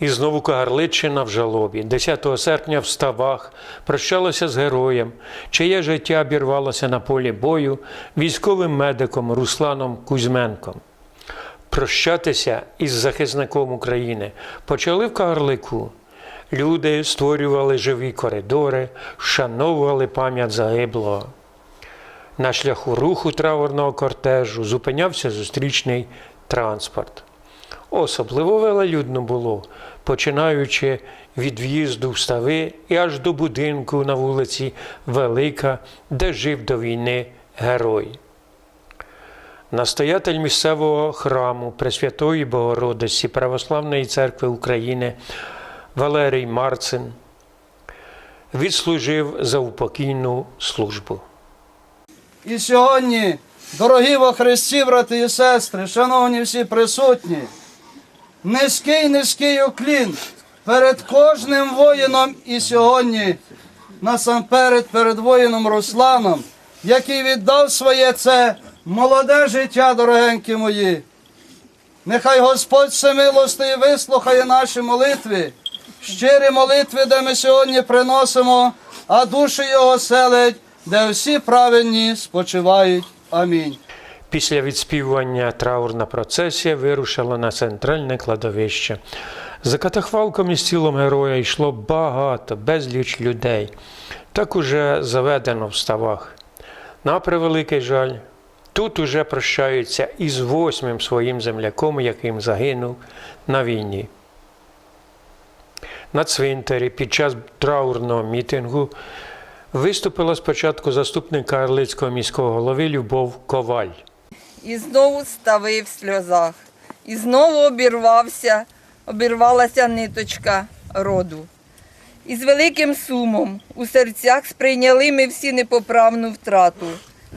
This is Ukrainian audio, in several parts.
І знову Кагарличина в жалобі. 10 серпня в ставах прощалося з героєм, чиє життя обірвалося на полі бою військовим медиком Русланом Кузьменком. Прощатися із захисником України почали в Кагарлику. Люди створювали живі коридори, вшановували пам'ять загиблого. На шляху руху траурного кортежу зупинявся зустрічний транспорт. Особливо велелюдно було, починаючи від в'їзду в стави і аж до будинку на вулиці Велика, де жив до війни герой. Настоятель місцевого храму Пресвятої Богородиці Православної церкви України Валерій Марцин відслужив за упокійну службу. І сьогодні, дорогі во Христі, брати і сестри, шановні всі присутні, низький низький уклін перед кожним воїном і сьогодні, насамперед перед воїном Русланом, який віддав своє це молоде життя, дорогенькі мої. Нехай Господь всемилостий вислухає наші молитви, щирі молитви, де ми сьогодні приносимо, а душі його селить, де всі праведні спочивають. Амінь. Після відспівування траурна процесія вирушила на центральне кладовище. За катахвалком із тілом героя йшло багато, безліч людей. Так уже заведено в ставах. На превеликий жаль, тут уже прощаються із восьмим своїм земляком, яким загинув на війні. На цвинтарі під час траурного мітингу виступила спочатку заступник Карлицького міського голови Любов Коваль. І знову ставив в сльозах. І знову обірвався, обірвалася ниточка роду. І з великим сумом у серцях сприйняли ми всі непоправну втрату,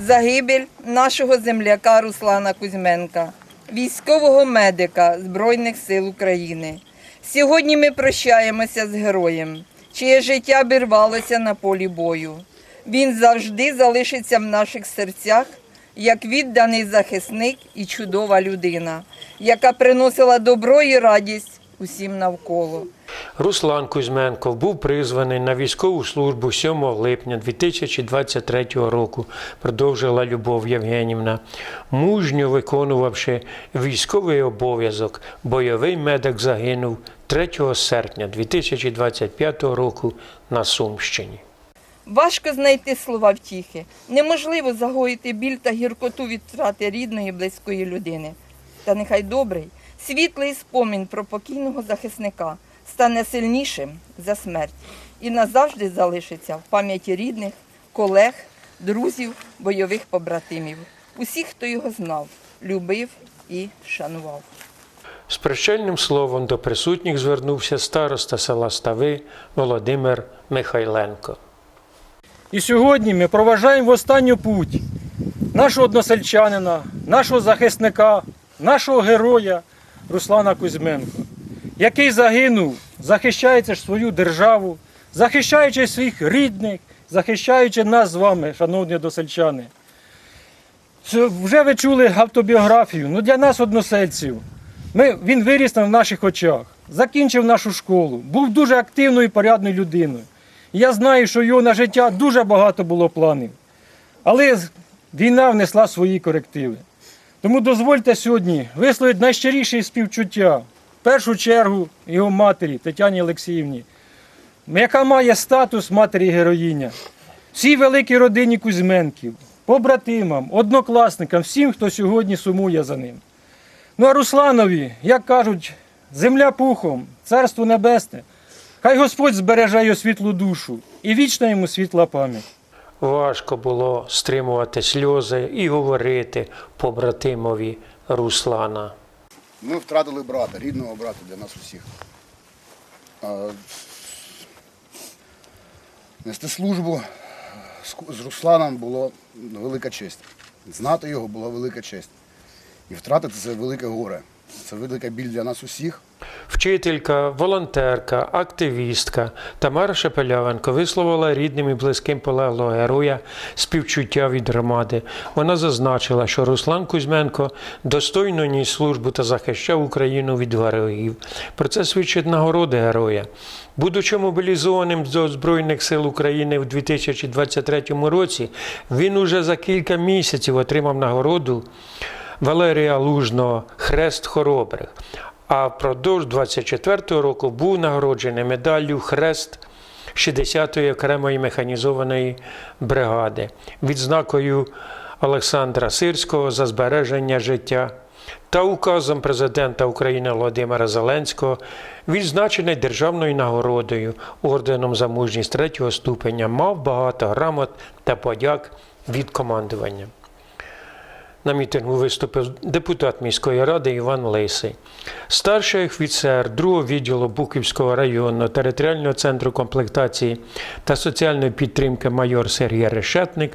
загибель нашого земляка Руслана Кузьменка, військового медика Збройних сил України. Сьогодні ми прощаємося з героєм, чиє життя обірвалося на полі бою. Він завжди залишиться в наших серцях як відданий захисник і чудова людина, яка приносила добро і радість усім навколо. Руслан Кузьменков був призваний на військову службу 7 липня 2023 року, продовжила Любов Євгенівна, мужньо виконувавши військовий обов'язок. Бойовий медик загинув 3 серпня 2025 року на Сумщині. Важко знайти слова втіхи. Неможливо загоїти біль та гіркоту від втрати рідної близької людини. Та нехай добрий, світлий спомін про покійного захисника стане сильнішим за смерть і назавжди залишиться в пам'яті рідних, колег, друзів, бойових побратимів, усіх, хто його знав, любив і шанував. З прощальним словом до присутніх звернувся староста села Стави Володимир Михайленко. І сьогодні ми проважаємо в останню путь нашого односельчанина, нашого захисника, нашого героя Руслана Кузьменка, який загинув, захищаючи свою державу, захищаючи своїх рідних, захищаючи нас з вами, шановні односельчани. Вже ви чули автобіографію. Ну для нас, односельців, ми, він виріс в наших очах, закінчив нашу школу, був дуже активною і порядною людиною. Я знаю, що його на життя дуже багато було планів. Але війна внесла свої корективи. Тому дозвольте сьогодні висловити найщиріші співчуття, в першу чергу його матері Тетяні Олексіївні, яка має статус матері героїня, всій великій родині Кузьменків, побратимам, однокласникам, всім, хто сьогодні сумує за ним. Ну а Русланові, як кажуть, земля пухом, царство небесне. Хай Господь збереже його світлу душу і вічна йому світла пам'ять. Важко було стримувати сльози і говорити побратимові Руслана. Ми втратили брата, рідного брата для нас усіх. Нести службу з Русланом було велика честь. Знати його була велика честь. І втратити це велике горе. Це велика біль для нас усіх. Вчителька, волонтерка, активістка Тамара Шепелявенко висловила рідним і близьким полеглого героя співчуття від громади. Вона зазначила, що Руслан Кузьменко достойно ніс службу та захищав Україну від ворогів. Про це свідчить нагороди героя. Будучи мобілізованим до Збройних сил України в 2023 році, він уже за кілька місяців отримав нагороду Валерія Лужного Хрест Хоробрих. А впродовж 24-го року був нагороджений медаллю Хрест 60-ї окремої механізованої бригади, відзнакою Олександра Сирського за збереження життя та указом президента України Володимира Зеленського відзначений державною нагородою орденом за мужність третього ступеня, мав багато грамот та подяк від командування. На мітингу виступив депутат міської ради Іван Лисий. Старший офіцер другого відділу Буківського районного територіального центру комплектації та соціальної підтримки майор Сергій Решетник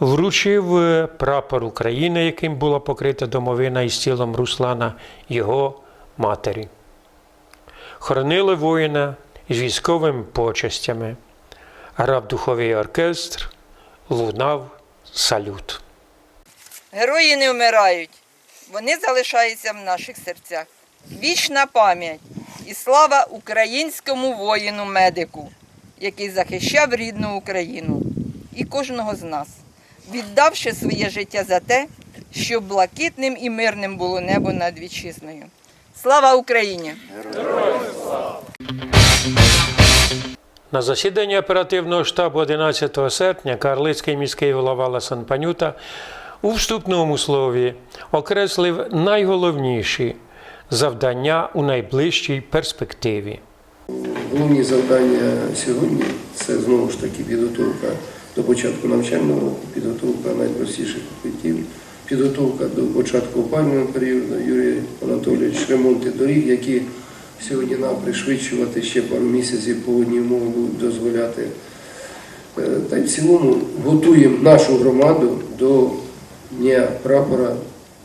вручив е, прапор України, яким була покрита домовина із тілом Руслана його матері. Хоронили воїна з військовими почестями. Грав духовий оркестр, лунав салют. Герої не вмирають, вони залишаються в наших серцях. Вічна пам'ять і слава українському воїну-медику, який захищав рідну Україну і кожного з нас, віддавши своє життя за те, щоб блакитним і мирним було небо над вітчизною. Слава Україні! На засіданні оперативного штабу 11 серпня Карлицький міський голова Ласан Панюта у вступному слові окреслив найголовніші завдання у найближчій перспективі. Головні завдання сьогодні це знову ж таки підготовка до початку навчального року, підготовка найпростіших укриттів, підготовка до початку опального періоду. Юрій Анатолійович, ремонти доріг, які сьогодні нам пришвидшувати ще пару місяців погодні умови дозволяти. Е, Та й в цілому готуємо нашу громаду до Дня прапора,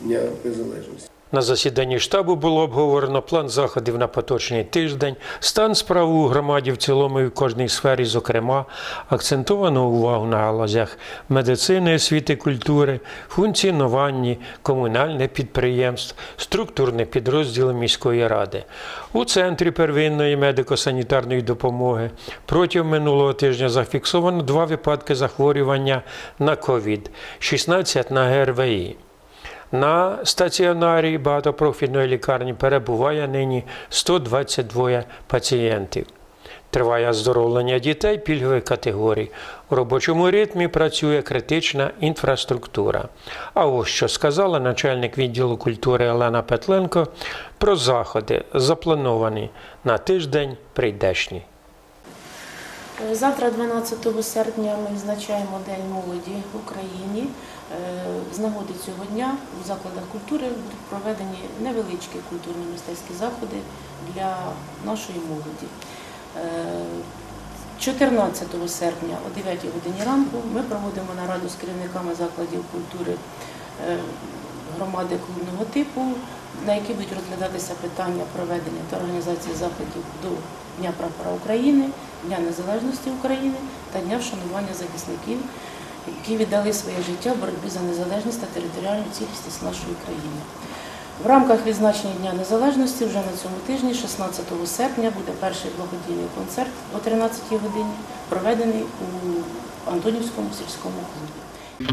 Дня Незалежності. На засіданні штабу було обговорено план заходів на поточний тиждень, стан справ у громаді в цілому і в кожній сфері, зокрема, акцентовано увагу на галузях медицини, освіти, культури, функціонуванні комунальних підприємств, структурних підрозділів міської ради. У центрі первинної медико-санітарної допомоги протягом минулого тижня зафіксовано два випадки захворювання на ковід, 16 на ГРВІ. На стаціонарі багатопрофільної лікарні перебуває нині 122 пацієнтів. Триває оздоровлення дітей пільгових категорій. У робочому ритмі працює критична інфраструктура. А ось що сказала начальник відділу культури Олена Петленко про заходи, заплановані на тиждень прийдешній. Завтра, 12 серпня, ми відзначаємо День молоді в Україні. Е, З нагоди цього дня у закладах культури будуть проведені невеличкі культурно-мистецькі заходи для нашої молоді. Е, 14 серпня о 9 годині ранку ми проводимо нараду з керівниками закладів культури е, громади клубного типу, на якій будуть розглядатися питання проведення та організації заходів до Дня прапора України, Дня Незалежності України та Дня вшанування захисників, які віддали своє життя в боротьбі за незалежність та територіальну цілісність нашої країни. В рамках відзначення Дня Незалежності вже на цьому тижні, 16 серпня, буде перший благодійний концерт о 13 годині, проведений у Антонівському сільському клубі.